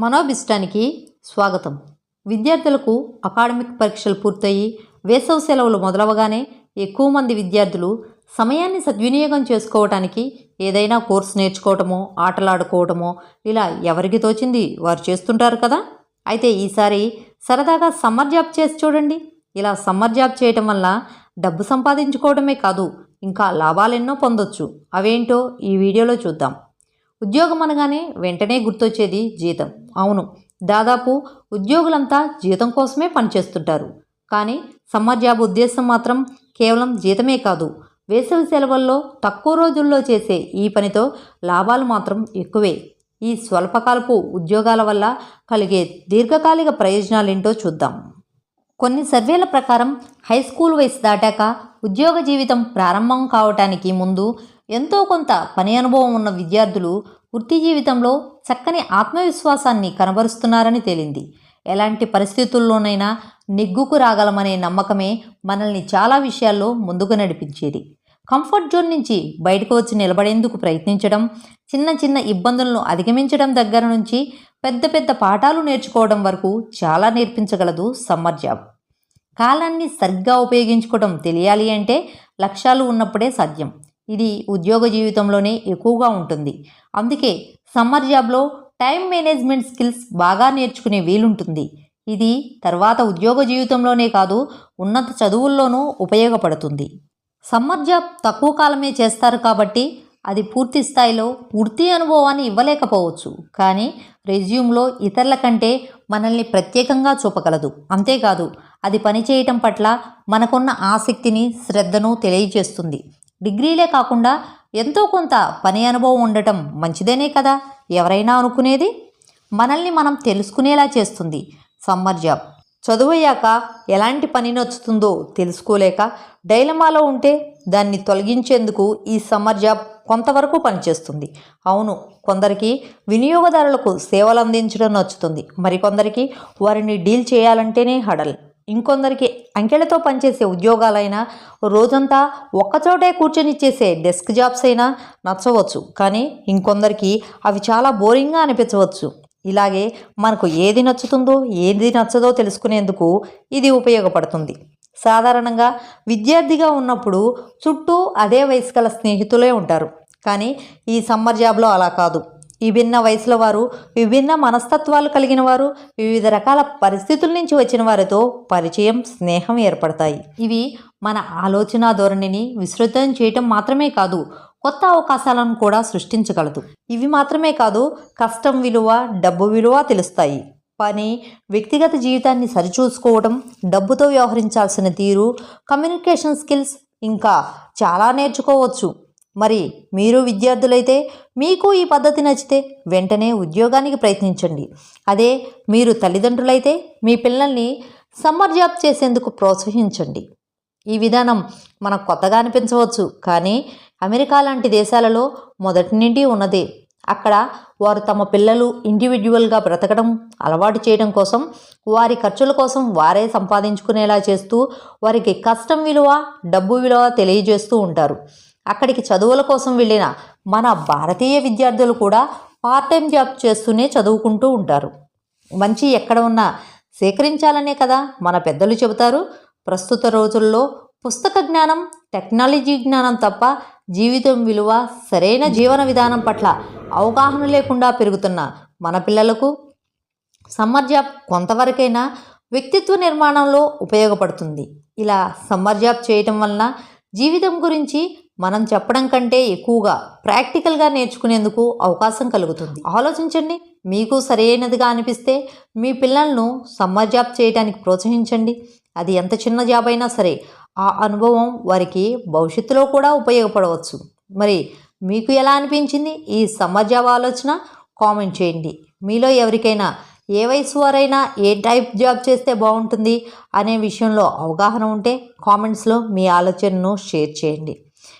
మనోభిష్టానికి స్వాగతం. విద్యార్థులకు అకాడమిక్ పరీక్షలు పూర్తయి వేసవి సెలవులు మొదలవగానే ఎక్కువ మంది విద్యార్థులు సమయాన్ని సద్వినియోగం చేసుకోవటానికి ఏదైనా కోర్సు నేర్చుకోవటమో ఆటలాడుకోవటమో ఇలా ఎవరికి తోచింది వారు చేస్తుంటారు కదా? అయితే ఈసారి సరదాగా సమ్మర్ జాబ్ చేసి చూడండి. ఇలా సమ్మర్ జాబ్ చేయటం వల్ల డబ్బు సంపాదించుకోవడమే కాదు ఇంకా లాభాలెన్నో పొందొచ్చు. అవేంటో ఈ వీడియోలో చూద్దాం. ఉద్యోగం అనగానే వెంటనే గుర్తొచ్చేది జీతం. అవును. దాదాపు ఉద్యోగులంతా జీతం కోసమే పనిచేస్తుంటారు. కానీ సమ్మర్ జాబ్ ఉద్దేశం మాత్రం కేవలం జీతమే కాదు. వేసవి సెలవుల్లో తక్కువ రోజుల్లో చేసే ఈ పనితో లాభాలు మాత్రం ఎక్కువే. ఈ స్వల్పకాలపు ఉద్యోగాల వల్ల కలిగే దీర్ఘకాలిక ప్రయోజనాలేంటో చూద్దాం. కొన్ని సర్వేల ప్రకారం హై స్కూల్ వయసు దాటాక ఉద్యోగ జీవితం ప్రారంభం కావటానికి ముందు ఎంతో కొంత పని అనుభవం ఉన్న విద్యార్థులు వృత్తి జీవితంలో చక్కని ఆత్మవిశ్వాసాన్ని కనబరుస్తున్నారని తేలింది. ఎలాంటి పరిస్థితుల్లోనైనా నెగ్గుకు రాగలమనే నమ్మకమే మనల్ని చాలా విషయాల్లో ముందుకు నడిపించేది. కంఫర్ట్ జోన్ నుంచి బయటకు వచ్చి నిలబడేందుకు ప్రయత్నించడం చిన్న చిన్న ఇబ్బందులను అధిగమించడం దగ్గర నుంచి పెద్ద పెద్ద పాఠాలు నేర్చుకోవడం వరకు చాలా నేర్పించగలదు సమ్మర్ జాబ్. కాలాన్ని సరిగ్గా ఉపయోగించుకోవడం తెలియాలి అంటే లక్ష్యాలు ఉన్నప్పుడే సాధ్యం. ఇది ఉద్యోగ జీవితంలోనే ఎక్కువగా ఉంటుంది. అందుకే సమ్మర్ జాబ్లో టైం మేనేజ్మెంట్ స్కిల్స్ బాగా నేర్చుకునే వీలుంటుంది. ఇది తర్వాత ఉద్యోగ జీవితంలోనే కాదు ఉన్నత చదువుల్లోనూ ఉపయోగపడుతుంది. సమ్మర్ జాబ్ తక్కువ కాలమే చేస్తారు కాబట్టి అది పూర్తి స్థాయిలో పూర్తి అనుభవాన్ని ఇవ్వలేకపోవచ్చు. కానీ రెజ్యూమ్లో ఇతరుల కంటే మనల్ని ప్రత్యేకంగా చూపగలదు. అంతేకాదు అది పనిచేయటం పట్ల మనకున్న ఆసక్తిని శ్రద్ధను తెలియజేస్తుంది. డిగ్రీలే కాకుండా ఎంతో కొంత పని అనుభవం ఉండటం మంచిదేనే కదా? ఎవరైనా అనుకునేది? మనల్ని మనం తెలుసుకునేలా చేస్తుంది. Summer job. చదువయ్యాక ఎలాంటి పని నచ్చుతుందో తెలుసుకోలేక డైలమాలో ఉంటే దాన్ని తొలగించేందుకు ఈ సమ్మర్ జాబ్ కొంతవరకు పనిచేస్తుంది. అవును కొందరికి వినియోగదారులకు సేవలు అందించడం నచ్చుతుంది. మరికొందరికి వారిని డీల్ చేయాలంటేనే హడల్. ఇంకొందరికి అంకెలతో పనిచేసే ఉద్యోగాలైనా రోజంతా ఒక్కచోటే కూర్చొని చేసే డెస్క్ జాబ్స్ అయినా నచ్చవచ్చు. కానీ ఇంకొందరికి అవి చాలా బోరింగ్గా అనిపించవచ్చు. ఇలాగే మనకు ఏది నచ్చుతుందో ఏది నచ్చదో తెలుసుకునేందుకు ఇది ఉపయోగపడుతుంది. సాధారణంగా విద్యార్థిగా ఉన్నప్పుడు చుట్టూ అదే వయసు గల స్నేహితులే ఉంటారు. కానీ ఈ సమ్మర్ జాబ్లో అలా కాదు. విభిన్న వయసుల వారు విభిన్న మనస్తత్వాలు కలిగిన వారు వివిధ రకాల పరిస్థితుల నుంచి వచ్చిన వారితో పరిచయం స్నేహం ఏర్పడతాయి. ఇవి మన ఆలోచన ధోరణిని విస్తృతం చేయటం మాత్రమే కాదు కొత్త అవకాశాలను కూడా సృష్టించగలదు. ఇవి మాత్రమే కాదు కష్టం విలువ డబ్బు విలువ తెలుస్తాయి. పని వ్యక్తిగత జీవితాన్ని సరిచూసుకోవడం డబ్బుతో వ్యవహరించాల్సిన తీరు కమ్యూనికేషన్ స్కిల్స్ ఇంకా చాలా నేర్చుకోవచ్చు. మరి మీరు విద్యార్థులైతే మీకు ఈ పద్ధతి నచ్చితే వెంటనే ఉద్యోగానికి ప్రయత్నించండి. అదే మీరు తల్లిదండ్రులైతే మీ పిల్లల్ని సమ్మర్ జాబ్ చేసేందుకు ప్రోత్సహించండి. ఈ విధానం మనకు కొత్తగా అనిపించవచ్చు కానీ అమెరికా లాంటి దేశాలలో మొదటి నుండి ఉన్నదే. అక్కడ వారు తమ పిల్లలు ఇండివిజువల్గా బ్రతకడం అలవాటు చేయడం కోసం వారి ఖర్చుల కోసం వారే సంపాదించుకునేలా చేస్తూ వారికి కష్టం విలువ డబ్బు విలువ తెలియజేస్తూ ఉంటారు. అక్కడికి చదువుల కోసం వెళ్ళిన మన భారతీయ విద్యార్థులు కూడా పార్ట్ టైం జాబ్ చేస్తూనే చదువుకుంటూ ఉంటారు. మంచి ఎక్కడ ఉన్నా సేకరించాలనే కదా మన పెద్దలు చెబుతారు. ప్రస్తుత రోజుల్లో పుస్తక జ్ఞానం టెక్నాలజీ జ్ఞానం తప్ప జీవితం విలువ సరైన జీవన విధానం పట్ల అవగాహన లేకుండా పెరుగుతున్న మన పిల్లలకు సమ్మర్ జాబ్ కొంతవరకైనా వ్యక్తిత్వ నిర్మాణంలో ఉపయోగపడుతుంది. ఇలా సమ్మర్ జాబ్ చేయటం వలన జీవితం గురించి మనం చెప్పడం కంటే ఎక్కువగా ప్రాక్టికల్గా నేర్చుకునేందుకు అవకాశం కలుగుతుంది. ఆలోచించండి. మీకు సరైనదిగా అనిపిస్తే మీ పిల్లలను సమ్మర్ జాబ్ చేయడానికి ప్రోత్సహించండి. అది ఎంత చిన్న జాబ్ అయినా సరే ఆ అనుభవం వారికి భవిష్యత్తులో కూడా ఉపయోగపడవచ్చు. మరి మీకు ఎలా అనిపించింది ఈ సమ్మర్ జాబ్ ఆలోచన? కామెంట్ చేయండి. మీలో ఎవరికైనా ఏ వయసు వారైనా ఏ టైప్ జాబ్ చేస్తే బాగుంటుంది అనే విషయంలో అవగాహన ఉంటే కామెంట్స్లో మీ ఆలోచనను షేర్ చేయండి.